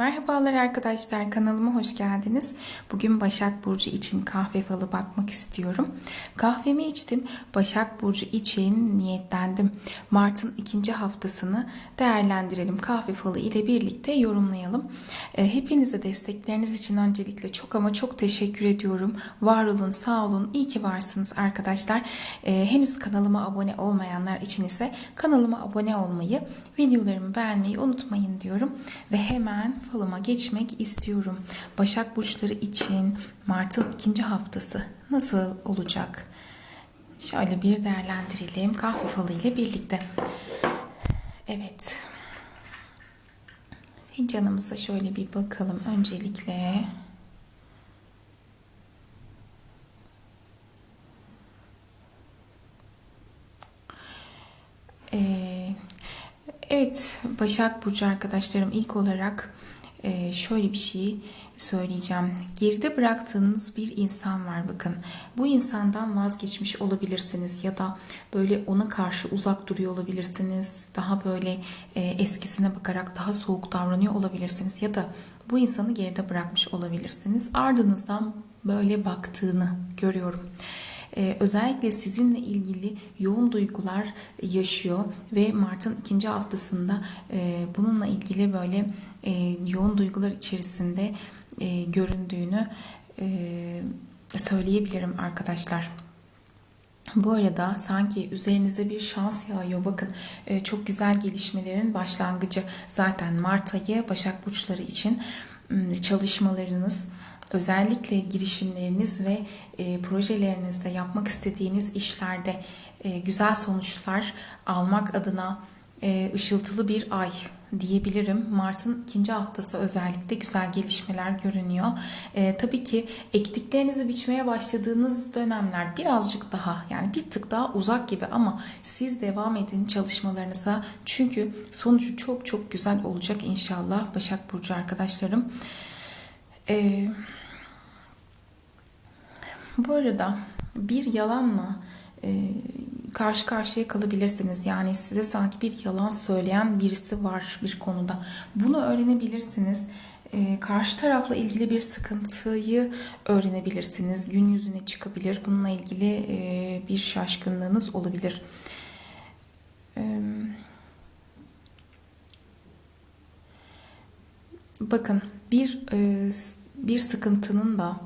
Merhabalar arkadaşlar kanalıma hoş geldiniz. Bugün Başak Burcu için kahve falı bakmak istiyorum. Kahvemi içtim. Başak Burcu için niyetlendim. Mart'ın ikinci haftasını değerlendirelim. Kahve falı ile birlikte yorumlayalım. Ee, Hepinize destekleriniz için öncelikle çok ama çok teşekkür ediyorum. Var olun, sağ olun. İyi ki varsınız arkadaşlar. Ee, Henüz kanalıma abone olmayanlar için ise kanalıma abone olmayı, videolarımı beğenmeyi unutmayın diyorum. Ve hemen falıma geçmek istiyorum. Başak Burçları için Mart'ın ikinci haftası nasıl olacak? Şöyle bir değerlendirelim kahve falı ile birlikte. Evet. Fincanımıza şöyle bir bakalım öncelikle. Ee, evet Başak Burcu arkadaşlarım ilk olarak e, şöyle bir şey söyleyeceğim. Geride bıraktığınız bir insan var bakın. Bu insandan vazgeçmiş olabilirsiniz ya da böyle ona karşı uzak duruyor olabilirsiniz. Daha böyle e, eskisine bakarak daha soğuk davranıyor olabilirsiniz ya da bu insanı geride bırakmış olabilirsiniz. Ardınızdan böyle baktığını görüyorum. Ee, özellikle sizinle ilgili yoğun duygular yaşıyor ve Mart'ın ikinci haftasında e, bununla ilgili böyle e, yoğun duygular içerisinde e, göründüğünü e, söyleyebilirim arkadaşlar. Bu arada sanki üzerinize bir şans yağıyor. Bakın e, çok güzel gelişmelerin başlangıcı. Zaten Mart ayı Başak Burçları için çalışmalarınız, özellikle girişimleriniz ve e, projelerinizde yapmak istediğiniz işlerde e, güzel sonuçlar almak adına e, ışıltılı bir ay diyebilirim. Mart'ın ikinci haftası özellikle güzel gelişmeler görünüyor. E, tabii ki ektiklerinizi biçmeye başladığınız dönemler birazcık daha yani bir tık daha uzak gibi ama siz devam edin çalışmalarınıza. Çünkü sonucu çok çok güzel olacak inşallah Başak Burcu arkadaşlarım. Eee bu arada bir yalanla e, karşı karşıya kalabilirsiniz. Yani size sanki bir yalan söyleyen birisi var bir konuda. Bunu öğrenebilirsiniz. E, karşı tarafla ilgili bir sıkıntıyı öğrenebilirsiniz. Gün yüzüne çıkabilir. Bununla ilgili e, bir şaşkınlığınız olabilir. E, bakın bir e, bir sıkıntının da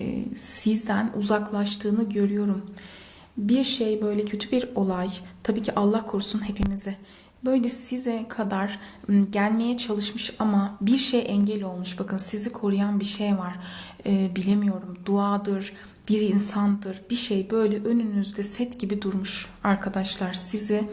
e, sizden uzaklaştığını görüyorum. Bir şey böyle kötü bir olay tabii ki Allah korusun hepimizi böyle size kadar gelmeye çalışmış ama bir şey engel olmuş. Bakın sizi koruyan bir şey var. Ee, bilemiyorum duadır, bir insandır, bir şey böyle önünüzde set gibi durmuş arkadaşlar. Sizi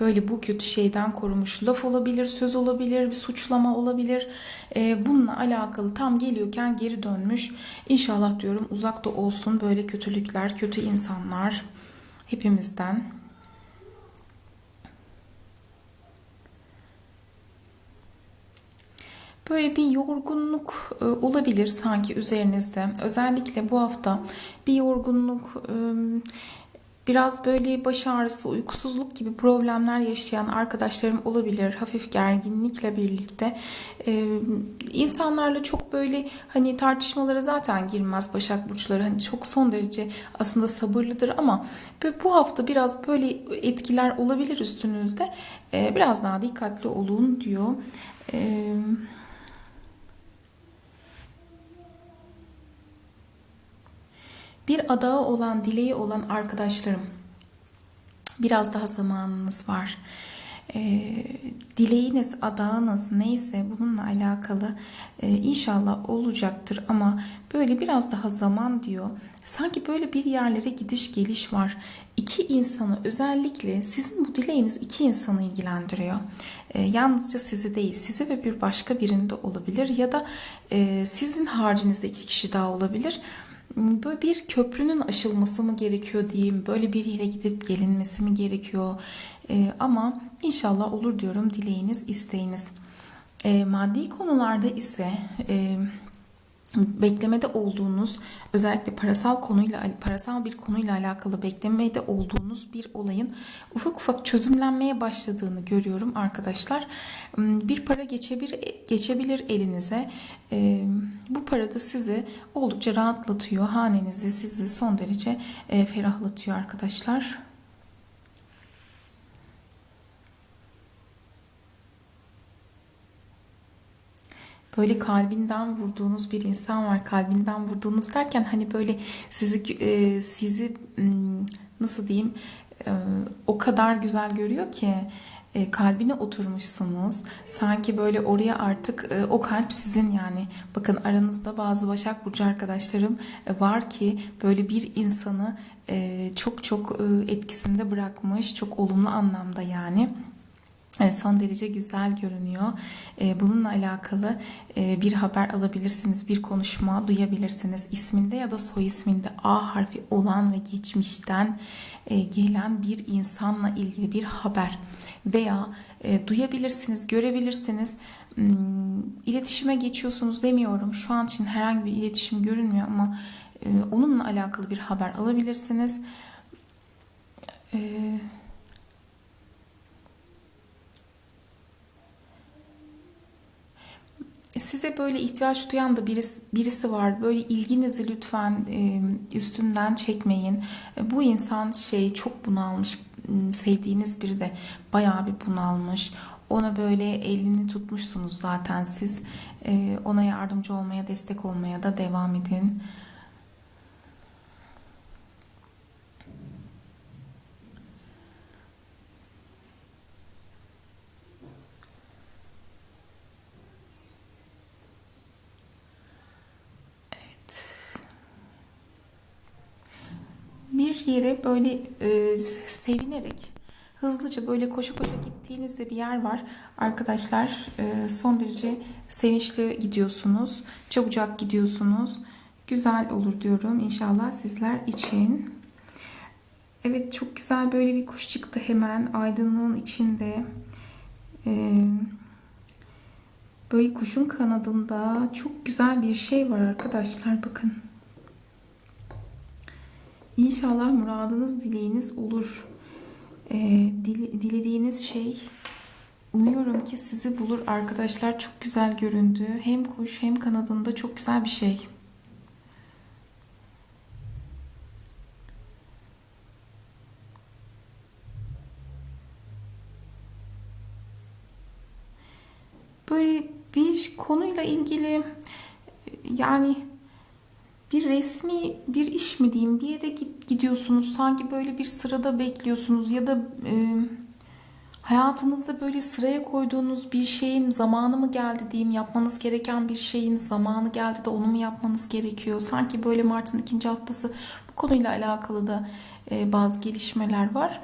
böyle bu kötü şeyden korumuş. Laf olabilir, söz olabilir, bir suçlama olabilir. Ee, bununla alakalı tam geliyorken geri dönmüş. İnşallah diyorum uzakta olsun böyle kötülükler, kötü insanlar hepimizden. Böyle bir yorgunluk e, olabilir sanki üzerinizde. Özellikle bu hafta bir yorgunluk, e, biraz böyle baş ağrısı, uykusuzluk gibi problemler yaşayan arkadaşlarım olabilir. Hafif gerginlikle birlikte. E, insanlarla çok böyle hani tartışmalara zaten girmez Başak Burçları. Hani çok son derece aslında sabırlıdır ama bu hafta biraz böyle etkiler olabilir üstünüzde. Biraz daha dikkatli olun diyor. Eee Bir adağı olan, dileği olan arkadaşlarım biraz daha zamanınız var. E, dileğiniz, adağınız neyse bununla alakalı e, inşallah olacaktır ama böyle biraz daha zaman diyor. Sanki böyle bir yerlere gidiş geliş var. İki insanı özellikle sizin bu dileğiniz iki insanı ilgilendiriyor. E, yalnızca sizi değil, sizi ve bir başka birinde olabilir ya da e, sizin haricinizde iki kişi daha olabilir böyle bir köprünün aşılması mı gerekiyor diyeyim. Böyle bir yere gidip gelinmesi mi gerekiyor. E, ama inşallah olur diyorum dileğiniz, isteğiniz. E, maddi konularda ise e, beklemede olduğunuz özellikle parasal konuyla parasal bir konuyla alakalı beklemede olduğunuz bir olayın ufak ufak çözümlenmeye başladığını görüyorum arkadaşlar. Hmm, Bir para geçebilir geçebilir elinize. Bu para da sizi oldukça rahatlatıyor. Hanenizi sizi son derece ferahlatıyor arkadaşlar. Böyle kalbinden vurduğunuz bir insan var. Kalbinden vurduğunuz derken hani böyle sizi e, sizi nasıl diyeyim e, o kadar güzel görüyor ki e, kalbine oturmuşsunuz. Sanki böyle oraya artık o kalp sizin yani. Bakın aranızda bazı Başak Burcu arkadaşlarım var ki böyle bir insanı çok çok etkisinde bırakmış. Çok olumlu anlamda yani. Evet, son derece güzel görünüyor. Ee, Bununla alakalı e, bir haber alabilirsiniz, bir konuşma duyabilirsiniz. İsminde ya da soy isminde A harfi olan ve geçmişten e, gelen bir insanla ilgili bir haber veya e, duyabilirsiniz, görebilirsiniz. Hmm, İletişime geçiyorsunuz demiyorum. Şu an için herhangi bir iletişim görünmüyor ama e, onunla alakalı bir haber alabilirsiniz. Eee size böyle ihtiyaç duyan da birisi, birisi var. Böyle ilginizi lütfen e, üstünden çekmeyin. E, bu insan şey çok bunalmış. M, Sevdiğiniz biri de bayağı bir bunalmış. Ona böyle elini tutmuşsunuz zaten siz. E, ona yardımcı olmaya, destek olmaya da devam edin. Bir yere böyle e, sevinerek hızlıca böyle koşa koşa gittiğinizde bir yer var. Arkadaşlar e, son derece sevinçli gidiyorsunuz. Çabucak gidiyorsunuz. Güzel olur diyorum inşallah sizler için. Evet çok güzel böyle bir kuş çıktı hemen aydınlığın içinde. E, böyle kuşun kanadında çok güzel bir şey var arkadaşlar bakın. İnşallah muradınız, dileğiniz olur. Dile, dilediğiniz şey umuyorum ki sizi bulur arkadaşlar. Çok güzel göründü. Hem kuş hem kanadında çok güzel bir şey. Böyle bir konuyla ilgili yani bir resmi bir iş mi diyeyim bir yere gidiyorsunuz sanki böyle bir sırada bekliyorsunuz ya da e, hayatınızda böyle sıraya koyduğunuz bir şeyin zamanı mı geldi diyeyim yapmanız gereken bir şeyin zamanı geldi de onu mu yapmanız gerekiyor sanki böyle Mart'ın ikinci haftası bu konuyla alakalı da e, bazı gelişmeler var.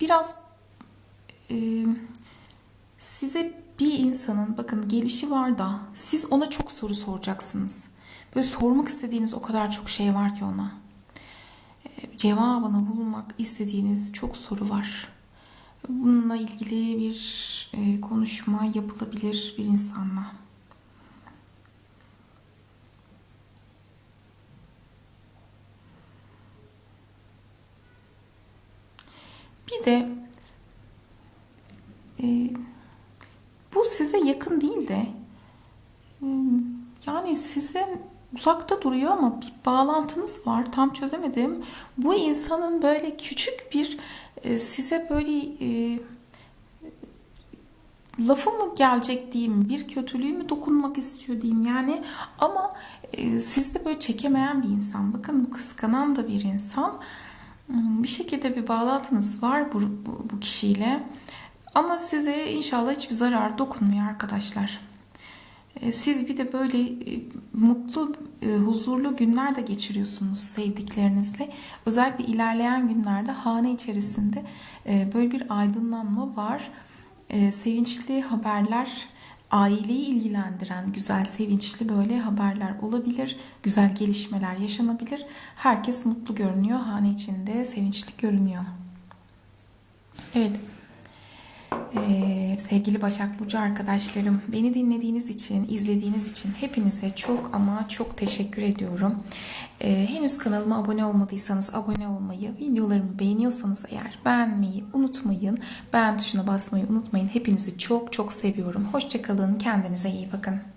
Biraz size bir insanın bakın gelişi var da siz ona çok soru soracaksınız. Böyle sormak istediğiniz o kadar çok şey var ki ona. E, cevabını bulmak istediğiniz çok soru var. Bununla ilgili bir e, konuşma yapılabilir bir insanla. Bir de e, bu size yakın değil de. E, yani size uzakta duruyor ama bir bağlantınız var. Tam çözemedim. Bu insanın böyle küçük bir e, size böyle e, lafı mı gelecek diyeyim bir kötülüğü mü dokunmak istiyor diyeyim. Yani ama e, sizde böyle çekemeyen bir insan. Bakın bu kıskanan da bir insan. Bir şekilde bir bağlantınız var bu, bu, bu kişiyle. Ama size inşallah hiçbir zarar dokunmuyor arkadaşlar. E, siz bir de böyle e, mutlu, e, huzurlu günler de geçiriyorsunuz sevdiklerinizle. Özellikle ilerleyen günlerde hane içerisinde böyle bir aydınlanma var. Sevinçli haberler, aileyi ilgilendiren güzel, sevinçli böyle haberler olabilir. Güzel gelişmeler yaşanabilir. Herkes mutlu görünüyor. Hane içinde sevinçli görünüyor. Evet. Ee, sevgili Başak Burcu arkadaşlarım, beni dinlediğiniz için, izlediğiniz için hepinize çok ama çok teşekkür ediyorum. Ee, henüz kanalıma abone olmadıysanız abone olmayı, videolarımı beğeniyorsanız eğer beğenmeyi unutmayın. Beğen tuşuna basmayı unutmayın. Hepinizi çok çok seviyorum. Hoşçakalın, kendinize iyi bakın.